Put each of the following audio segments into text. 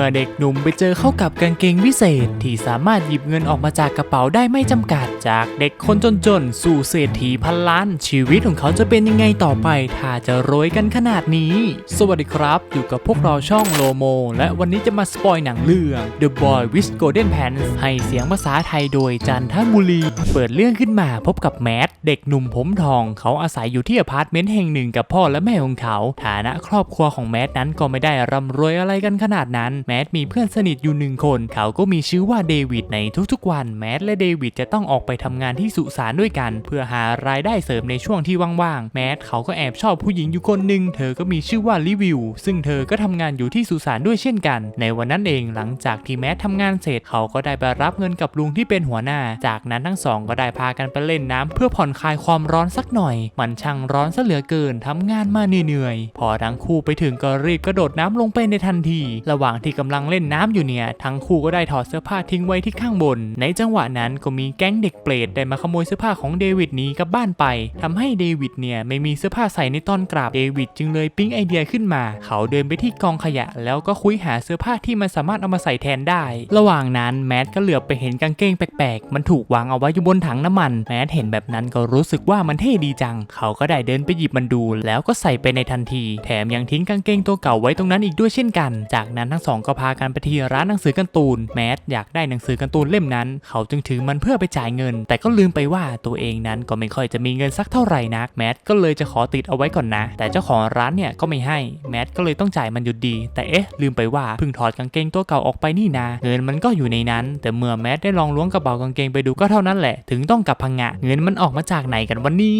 มื่อเด็กหนุ่มไปเจอเข้ากับกางเกงวิเศษ ที่สามารถหยิบเงินออกมาจากกระเป๋าได้ไม่จำกัด จากเด็กคนจนๆ สู่เศรษฐีพันล้าน ชีวิตของเขาจะเป็นยังไงต่อไป ถ้าจะรวยกันขนาดนี้ สวัสดีครับ อยู่กับพวกเราช่องโลโม และวันนี้จะมาสปอยหนังเรื่อง The Boy with Golden Pants ให้เสียงภาษาไทยโดยจันทบุรี เปิดเรื่องขึ้นมาพบกับแมทเด็กหนุ่มผมทอง เขาอาศัยอยู่ที่อพาร์ตเมนต์แห่งหนึ่งกับพ่อและแม่ของเขา ฐานะครอบครัวของแมทนั้นก็ไม่ได้ร่ำรวยอะไรกันขนาดนั้นแมทมีเพื่อนสนิทอยู่หนึ่งคน เขาก็มีชื่อว่าเดวิดในทุกๆวันแมทและเดวิดจะต้องออกไปทำงานที่สุสานด้วยกัน เพื่อหารายได้เสริมในช่วงที่ว่างๆแมทเขาก็แอบชอบผู้หญิงอยู่คนหนึ่งเธอก็มีชื่อว่าลิวิวซึ่งเธอก็ทำงานอยู่ที่สุสานด้วยเช่นกัน ในวันนั้นเองหลังจากที่แมททำงานเสร็จเขาก็ได้ไปรับเงินกับลุงที่เป็นหัวหน้า จากนั้นทั้งสองก็ได้พากันไปเล่นน้ำเพื่อผ่อนคลายความร้อนสักหน่อย มันช่างร้อนซะเหลือเกินทำงานมาเหนื่อยๆพอทั้งคู่ไปถึงก็รีบกระโดดน้ำลงไปในทันที ระหว่างที่กำลังเล่นน้ำอยู่เนี่ย ทั้งคู่ก็ได้ถอดเสื้อผ้าทิ้งไว้ที่ข้างบน ในจังหวะนั้นก็มีแก๊งเด็กเปรตได้มาขโมยเสื้อผ้าของเดวิดหนี้กลับบ้านไปทำให้เดวิดเนี่ยไม่มีเสื้อผ้าใส่ในตอนกลับเดวิดจึงเลยปิ๊งไอเดียขึ้นมา เขาเดินไปที่กองขยะ แล้วก็คุยหาเสื้อผ้าที่มันสามารถเอามาใส่แทนได้ ระหว่างนั้นแมทก็เหลือบไปเห็นกางเกงแปลกๆ มันถูกวางเอาไว้อยู่บนถังน้ำมัน แมทเห็นแบบนั้นก็รู้สึกว่ามันเท่ดีจัง เขาก็ได้เดินไปหยิบมันดู แล้วก็ใส่ไปในทันที แถมยังทิ้งกางเกงตัวเก่าไว้ตรงนั้นอีกด้วยเช่นกัน จากนั้นทั้งสองก็พากันไปที่ร้านหนังสือการ์ตูนแมทอยากได้หนังสือการ์ตูนเล่มนั้น เขาจึงถือมันเพื่อไปจ่ายเงิน แต่ก็ลืมไปว่าตัวเองนั้นก็ไม่ค่อยจะมีเงินสักเท่าไหร่นักแมทก็เลยจะขอติดเอาไว้ก่อนนะ แต่เจ้าของร้านเนี่ยก็ไม่ให้แมทก็เลยต้องจ่ายมันอยู่ดี แต่เอ๊ะ ลืมไปว่าเพิ่งถอดกางเกงตัวเก่าออกไปนี่นา เงินมันก็อยู่ในนั้น แต่เมื่อแมทได้ลองล้วงกระเป๋ากางเกงไปดูก็เท่านั้นแหละ ถึงต้องกลับพังงะ เงินมันออกมาจากไหนกันวันนี้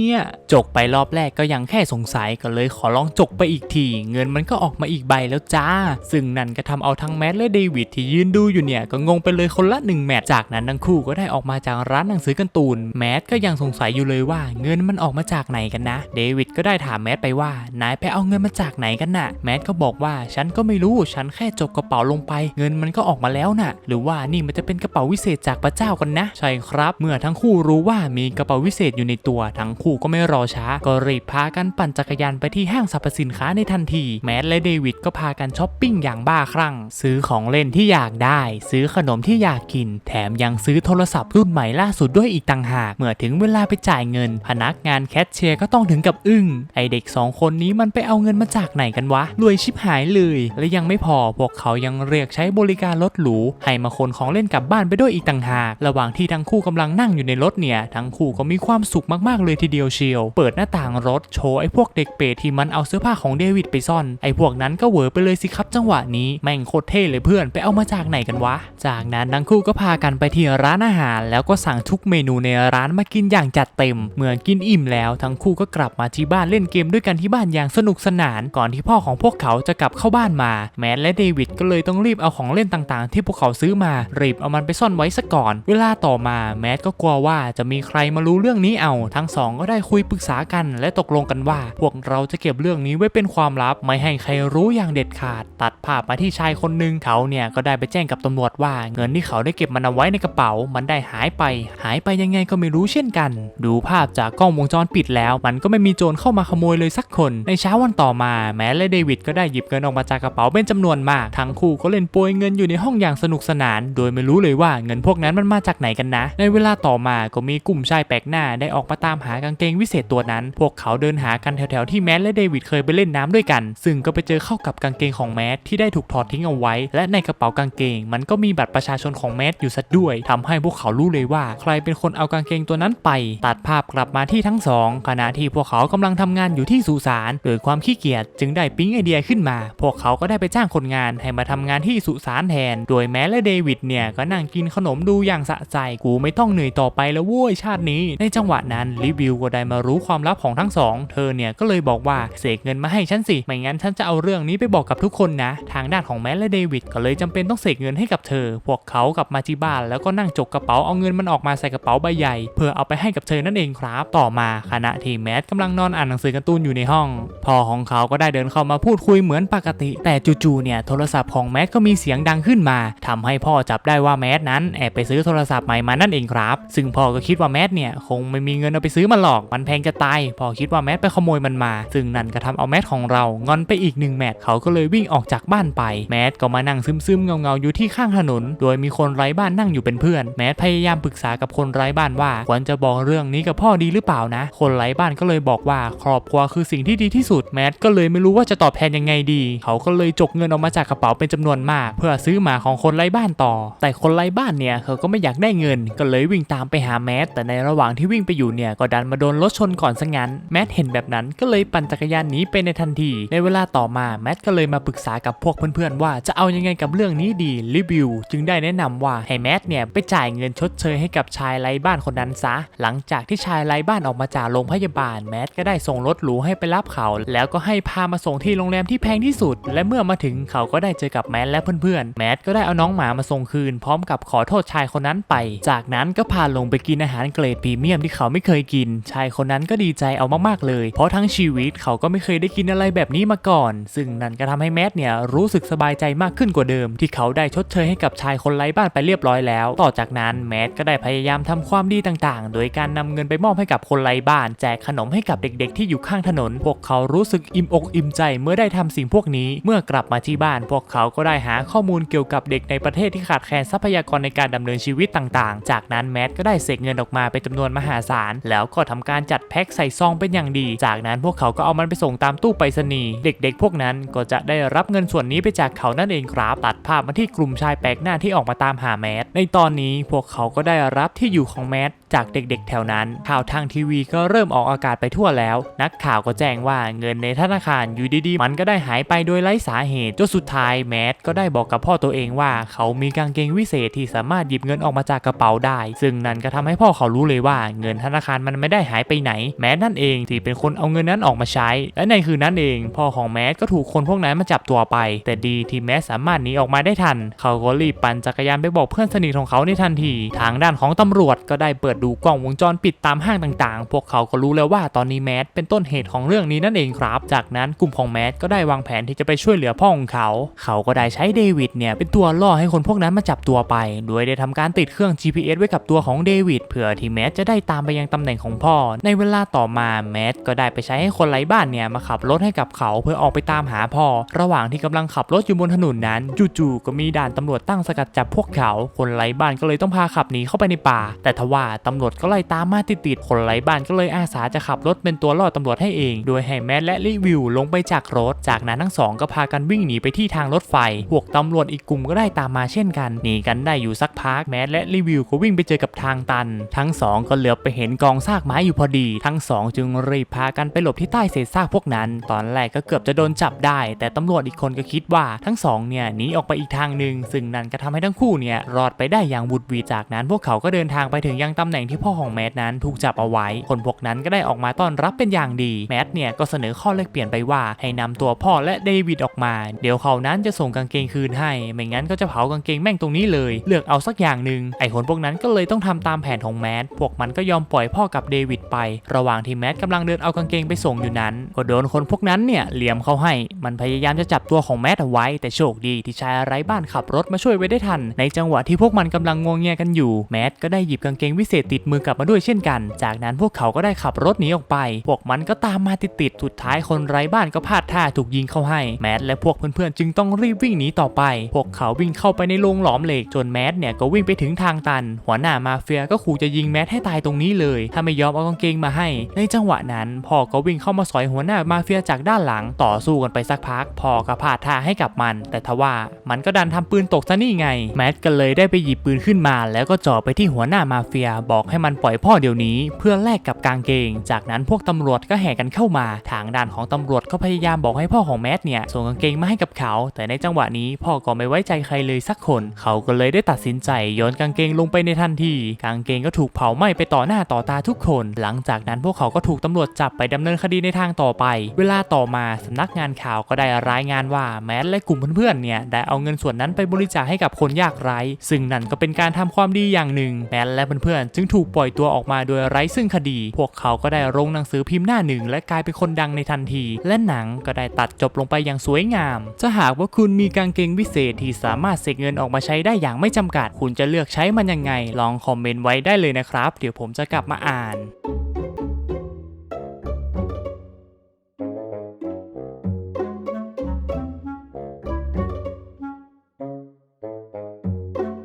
จกไปรอบแรกก็ยังแค่สงสัยก็เลยขอลองจกไปอีกที เงินมันก็ออกมาอีกใบแล้วจ้า ซึ่งนั่นก็ทำเอาทั้งแมทและเดวิดที่ยืนดูอยู่เนี่ยก็งงไปเลยคนละหนึ่งแมทจากนั้นทั้งคู่ก็ได้ออกมาจากร้านหนังสือการ์ตูนแมทก็ยังสงสัยอยู่เลยว่าเงินมันออกมาจากไหนกันนะ เดวิดก็ได้ถามแมทไปว่านายไปเอาเงินมาจากไหนกันน่ะแมทก็บอกว่าฉันก็ไม่รู้ฉันแค่จกกระเป๋าลงไป เงินมันก็ออกมาแล้วน่ะ หรือว่านี่มันจะเป็นกระเป๋าวิเศษจากพระเจ้ากันนะ ใช่ครับ เมื่อทั้งคู่รู้ว่ามีกระเป๋าวิเศษอยู่ในตัวทั้งคู่ก็ไม่รอช้า ก็รีบพากันปั่นจักรยานไปที่ห้างสรรพสินค้าในทันที แมทและเดวิดก็พากันช้อปปิ้งอย่างบ้าคลั่งซื้อของเล่นที่อยากได้ ซื้อขนมที่อยากกิน แถมยังซื้อโทรศัพท์รุ่นใหม่ล่าสุดด้วยอีกต่างหาก เมื่อถึงเวลาไปจ่ายเงิน พนักงานแคชเชียร์ก็ต้องถึงกับอึ้ง ไอเด็กสองคนนี้มันไปเอาเงินมาจากไหนกันวะ รวยชิบหายเลย และยังไม่พอ พวกเขายังเรียกใช้บริการรถหรู ให้มาขนของเล่นกลับบ้านไปด้วยอีกต่างหาก ระหว่างที่ทั้งคู่กำลังนั่งอยู่ในรถเนี่ย ทั้งคู่ก็มีความสุขมากๆเลยทีเดียวเชียว เปิดหน้าต่างรถโชว์ไอ้พวกเด็กเปรตที่มันเอาเสื้อผ้าของเดวิดไปซ่อน ไอ้พวกนั้นก็เหวอไปเลยสิครับจังหวะนี้ แม่งโคตรเท่เลยเพื่อน ไปเอามาจากไหนกันวะ จากนั้นทั้งคู่ก็พากันไปที่ร้านอาหาร แล้วก็สั่งทุกเมนูในร้านมากินอย่างจัดเต็ม เมื่อกินอิ่มแล้วทั้งคู่ก็กลับมาที่บ้านเล่นเกมด้วยกันที่บ้านอย่างสนุกสนาน ก่อนที่พ่อของพวกเขาจะกลับเข้าบ้านมา แมทและเดวิดก็เลยต้องรีบเอาของเล่นต่างๆ ที่พวกเขาซื้อมารีบเอามันไปซ่อนไว้ซะก่อน เวลาต่อมาแมทก็กลัวว่าจะมีใครมารู้เรื่องนี้เอาทั้งสองก็ได้คุยปรึกษากัน และตกลงกันว่า พวกเราจะเก็บเรื่องนี้ไว้เป็นความลับไม่ให้ใครรู้อย่างเด็ดขาด ตัดภาพมาที่ชายคนหนึ่งเขาเนี่ยก็ได้ไปแจ้งกับตำรวจว่า เงินที่เขาได้เก็บมันเอาไว้ในกระเป๋า มันได้หายไป หายไปยังไงก็ไม่รู้เช่นกัน ดูภาพจากกล้องวงจรปิดแล้ว มันก็ไม่มีโจรเข้ามาขโมยเลยสักคน ในเช้าวันต่อมา แม้และเดวิดก็ได้หยิบเงินออกมาจากกระเป๋าเป็นจำนวนมาก ทั้งคู่ก็เล่นโปรยเงินอยู่ในห้องอย่างสนุกสนาน โดยไม่รู้เลยว่าเงินพวกนั้นมันมาจากไหนกันนะ ในเวลาต่อมาก็มีกลุ่มชายแปลกหน้าได้ออกมาตามหากางเกงวิเศษตัวนั้น พวกเขาเดินหากันแถวๆที่แมทและเดวิดเคยไปเล่นน้ำด้วยกัน ซึ่งก็ไปเจอเข้ากับกางเกงของแมทที่ได้ถูกถอดทิ้งเอาไว้ และในกระเป๋ากางเกง มันก็มีบัตรประชาชนของแมทอยู่ซะด้วยทำให้พวกเขารู้เลยว่า ใครเป็นคนเอากางเกงตัวนั้นไป ตัดภาพกลับมาที่ทั้งสองขณะที่พวกเขากำลังทำงานอยู่ที่สุสานโดยความขี้เกียจจึงได้ปิ๊งไอเดียขึ้นมา พวกเขาก็ได้ไปจ้างคนงานให้มาทำงานที่สุสานแทน โดยแม้และเดวิดเนี่ยก็นั่งกินขนมดูอย่างสะใจกูไม่ต้องเหนื่อยต่อไปแล้วโว้ยชาตินี้ ในจังหวะนั้นลิวิวก็ได้มารู้ความลับของทั้งสองเธอเนี่ยก็เลยบอกว่าเสกเงินมาให้ฉันสิไม่งั้นฉันจะเอาเรื่องนี้ไปบอกกับทุกคนนะ ทางด้านของแมทและเดวิดก็เลยจำเป็นต้องเสกเงินให้กับเธอ พวกเขากลับมาที่บ้านแล้วก็นั่งจกกระเป๋าเอาเงินมันออกมาใส่กระเป๋าใบใหญ่ เพื่อเอาไปให้กับเธอนั่นเองครับ ต่อมาขณะที่แมทกำลังนอนอ่านหนังสือการ์ตูนอยู่ในห้อง พ่อของเขาก็ได้เดินเข้ามาพูดคุยเหมือนปกติ แต่จู่ๆเนี่ยโทรศัพท์ของแมทก็มีเสียงดังขึ้นมาทำให้พ่อจับได้ว่าแมทนั้นแอบไปซื้อโทรศัพท์ใหม่มานั่นเองครับ ซึ่งพ่อก็คิดว่าแมทเนี่ยคงไม่มีเงินเอาไปซื้อมันหรอกมันแพงจะตายพ่อคิดว่าแมทไปขโมยมันมา ซึ่งนั่นก็ทำเอาแมทของเรางอนไปอีกหนึ่งแมทเขาก็เลยวิ่งออกจากบ้านไปแมททก็มานั่งซึมๆเงาๆอยู่ที่ข้างถนน โดยมีคนไร้บ้านนั่งอยู่เป็นเพื่อน แมทพยายามปรึกษากับคนไร้บ้านว่าควรจะบอกเรื่องนี้กับพ่อดีหรือเปล่านะ คนไร้บ้านก็เลยบอกว่าครอบครัวคือสิ่งที่ดีที่สุดแมทก็เลยไม่รู้ว่าจะตอบแทนยังไงดี เขาก็เลยจกเงินออกมาจากกระเป๋าเป็นจำนวนมาก เพื่อซื้อหมาของคนไร้บ้านต่อ แต่คนไร้บ้านเนี่ยเขาก็ไม่อยากได้เงิน ก็เลยวิ่งตามไปหาแมทแต่ในระหว่างที่วิ่งไปอยู่เนี่ยก็ดันมาโดนรถชนก่อนซะงั้นแมทเห็นแบบนั้นก็เลยปั่นจักรยานหนีไปในทันที ในเวลาต่อมาแมทก็เลยมาปรึกษากับพวกเพื่อนๆว่าจะเอายังไงกับเรื่องนี้ดีรีวิวจึงได้แนะนำว่าให้แมทเนี่ยไปจ่ายเงินชดเชยให้กับชายไร้บ้านคนนั้นซะ หลังจากที่ชายไร้บ้านออกมาจากโรงพยาบาลแมทก็ได้ส่งรถหรูให้ไปรับเขา แล้วก็ให้พามาส่งที่โรงแรมที่แพงที่สุด และเมื่อมาถึงเขาก็ได้เจอกับแมทและเพื่อนๆแมทก็ได้เอาน้องหมามาส่งคืน พร้อมกับขอโทษชายคนนั้นไป จากนั้นก็พาลงไปกินอาหารเกรดพรีเมียมที่เขาไม่เคยกิน ชายคนนั้นก็ดีใจเอามากๆเลย เพราะทั้งชีวิตเขาก็ไม่เคยได้กินอะไรแบบนี้มาก่อน ซึ่งนั่นก็ทำให้แมทเนี่ยรู้สึกสบายใจมากขึ้นกว่าเดิม ที่เขาได้ชดเชยให้กับชายคนไร้บ้านไปเรียบร้อยแล้ว ต่อจากนั้นแมทก็ได้พยายามทำความดีต่างๆ โดยการนำเงินไปมอบให้กับคนไร้บ้าน แจกขนมให้กับเด็กๆ ที่อยู่ข้างถนน พวกเขารู้สึกอิ่มอกอิ่มใจเมื่อได้ทำสิ่งพวกนี้ เมื่อกลับมาที่บ้าน พวกเขาก็ได้หาข้อมูลเกี่ยวกับเด็กในประเทศที่ขาดแคลนทรัพยากรในการดำเนินชีวิตต่างๆ จากนั้นแมทก็ได้เสกเงินออกมาเป็นจำนวนมหาศาล แล้วก็ทำการจัดแพ็คใส่ซองเป็นอย่างดี จากนั้นพวกเขาก็เอามันไปส่งตามตู้ไปรษณีย์เด็ก ๆ พวกนั้นก็จะได้รับเงินส่วนนี้ไปจากเขานั่นเองครับ ตัดภาพมาที่กลุ่มชายแปลกหน้าที่ออกมาตามหาแมทในตอนนี้พวกเขาก็ได้รับที่อยู่ของแมท จากเด็กๆ แถวนั้น ข่าวทางทีวีก็เริ่มออกอากาศไปทั่วแล้ว นักข่าวก็แจ้งว่าเงินในธนาคารอยู่ดีๆ มันก็ได้หายไปโดยไร้สาเหตุจนสุดท้ายแมทก็ได้บอกกับพ่อตัวเองว่า เขามีกางเกงวิเศษที่สามารถหยิบเงินออกมาจากกระเป๋าได้ ซึ่งนั่นก็ทำให้พ่อเขารู้เลยว่าเงินธนาคารมันไม่ได้หายไปไหน แมทนั่นเองที่เป็นคนเอาเงินนั้นออกมาใช้ และในคืนนั้นเอง พ่อของแมทก็ถูกคนพวกนั้นมาจับตัวไป แต่ดีที่แมทสามารถหนีออกมาได้ทัน เขาก็รีบปั่นจักรยานไปบอกเพื่อนสนิทของเขาในทันที ทางด้านของตำรวจก็ได้เปิดดูกล้องวงจรปิดตามห้างต่างๆ พวกเขาก็รู้แล้วว่าตอนนี้แมทเป็นต้นเหตุของเรื่องนี้นั่นเองครับ จากนั้นกลุ่มของแมทก็ได้วางแผนที่จะไปช่วยเหลือพ่อของเขา เขาก็ได้ใช้เดวิดเนี่ยเป็นตัวล่อให้คนพวกนั้นมาจับตัวไป โดยได้ทำการติดเครื่อง GPS ไว้กับตัวของเดวิดเพื่อที่แมทจะได้ตามไปยังตำแหน่งของพ่อ ในเวลาต่อมาแมทก็ได้ไปใช้ให้คนไร้บ้านเนี่ยมาขับรถให้กับเขาเพื่อออกไปตามหาพ่อ ระหว่างที่กำลังขับรถอยู่บนถนนนั้นจู่ๆก็มีด่านตำรวจตั้งสกัดจับพวกเขา คนไร้บ้านก็เลยต้องพาขับหนีเข้าไปในป่า แต่ทว่าตำรวจก็ไล่ตามมาติดๆคนไร้บ้านก็เลยอาสาจะขับรถเป็นตัวล่อตำรวจให้เอง โดยให้แมทและรีวิวลงไปจากรถ จากนั้นทั้งสองก็พากันวิ่งหนีไปที่ทางรถไฟ พวกตำรวจอีกกลุ่มก็ได้ตามมาเช่นกัน หนีกันได้อยู่สักพักแมทและรีวิวก็วิ่งไปเจอกับทางตัน ทั้งสองก็เหลือบไปเห็นกองซากไม้อยู่พอดี ทั้งสองจึงรีบพากันไปหลบที่ใต้เศษซากพวกนั้น ตอนแรกก็เกือบจะโดนจับได้ แต่ตำรวจอีกคนก็คิดว่าทั้งสองเนี่ยหนีออกไปอีกทางหนึ่งซึ่งนั่นก็ทำให้ทั้งคู่เนี่ยรอดไปได้อย่างบุดวีจากนั้นพวกเขาก็เดินทางไปถึงยังตำแหน่งที่พ่อของแมทนั้นถูกจับเอาไว้ คนพวกนั้นก็ได้ออกมาต้อนรับเป็นอย่างดี แมทเนี่ยก็เสนอข้อแลกเปลี่ยนไปว่าให้นำตัวพ่อและเดวิดออกมา เดี๋ยวเขานั้นจะส่งกางเกงคืนให้ ไม่งั้นก็จะเผากางเกงแม่งตรงนี้เลย เลือกเอาสักอย่างหนึ่งไอ้คนพวกนั้นก็เลยต้องทำตามแผนของแมท พวกมันก็ยอมปล่อยพ่อกับเดวิดไป ระหว่างที่แมทกำลังเดินเอากางเกงไปส่งอยู่นั้น ก็โดนคนพวกนั้นเนี่ยเหลี่ยมเขาให้ มันพยายามจะจับตัวของแมทเอาไว้ แต่โชคดีที่ชายไร้บ้านขับรถมาช่วยไว้ได้ทัน ในจังหวะที่พวกมันกำลังงวงเงียกันอยู่ แมทก็ได้หยิบกางเกงวิเศษติดมือกลับมาด้วยเช่นกัน จากนั้นพวกเขาก็ได้ขับรถหนีออกไป พวกมันก็ตามมาติดๆสุดท้ายคนไร้บ้านก็พลาดท่าถูกยิงเข้าให้ แมทและพวกเพื่อนๆจึงต้องรีบวิ่งหนีต่อไป พวกเขาวิ่งเข้าไปในโรงหลอมเหล็กจนแมทเนี่ยก็วิ่งไปถึงทางตัน หัวหน้ามาเฟียก็ขู่จะยิงแมทให้ตายตรงนี้เลย ถ้าไม่ยอมเอากางเกงมาให้ ในจังหวะนั้นพ่อก็วิ่งเข้ามาสอยหัวหน้ามาเฟียจากด้านหลัง ต่อสู้กันไปสักพักพ่อก็พลาดท่าให้กับมัน แต่ทว่ามันก็ดันทำปืนตกซะนี่ไง แมทก็เลยได้ไปหยิบปืนขึ้นมา แล้วก็จ่อไปที่หัวหน้ามาเฟียบอกอกให้มันปล่อยพ่อเดี๋ยวนี้ เพื่อแลกกับกางเกง จากนั้นพวกตำรวจก็แห่กันเข้ามา ทางด้านของตำรวจก็พยายามบอกให้พ่อของแมทเนี่ยส่งกางเกงมาให้กับเขา แต่ในจังหวะนี้พ่อก็ไม่ไว้ใจใครเลยสักคน เขาก็เลยได้ตัดสินใจโยนกางเกงลงไปในทันที กางเกงก็ถูกเผาไหม้ไปต่อหน้าต่อตาทุกคน หลังจากนั้นพวกเขาก็ถูกตำรวจจับไปดำเนินคดีในทางต่อไป เวลาต่อมาสำนักงานข่าวก็ได้รายงานว่าแมทและกลุ่มเพื่อนๆเนี่ยได้เอาเงินส่วนนั้นไปบริจาคให้กับคนยากไร้ ซึ่งนั่นก็เป็นการทำความดีอย่างหนึ่งแมทและเพื่อนๆจึงถูกปล่อยตัวออกมาโดยไร้ซึ่งคดี พวกเขาก็ได้ลงหนังสือพิมพ์หน้าหนึ่ง และกลายเป็นคนดังในทันที และหนังก็ได้ตัดจบลงไปอย่างสวยงาม จะหากว่าคุณมีกางเกงวิเศษที่สามารถเสกเงินออกมาใช้ได้อย่างไม่จำกัด คุณจะเลือกใช้มันยังไง ลองคอมเมนต์ไว้ได้เลยนะครับ เดี๋ยวผมจะกลับมาอ่าน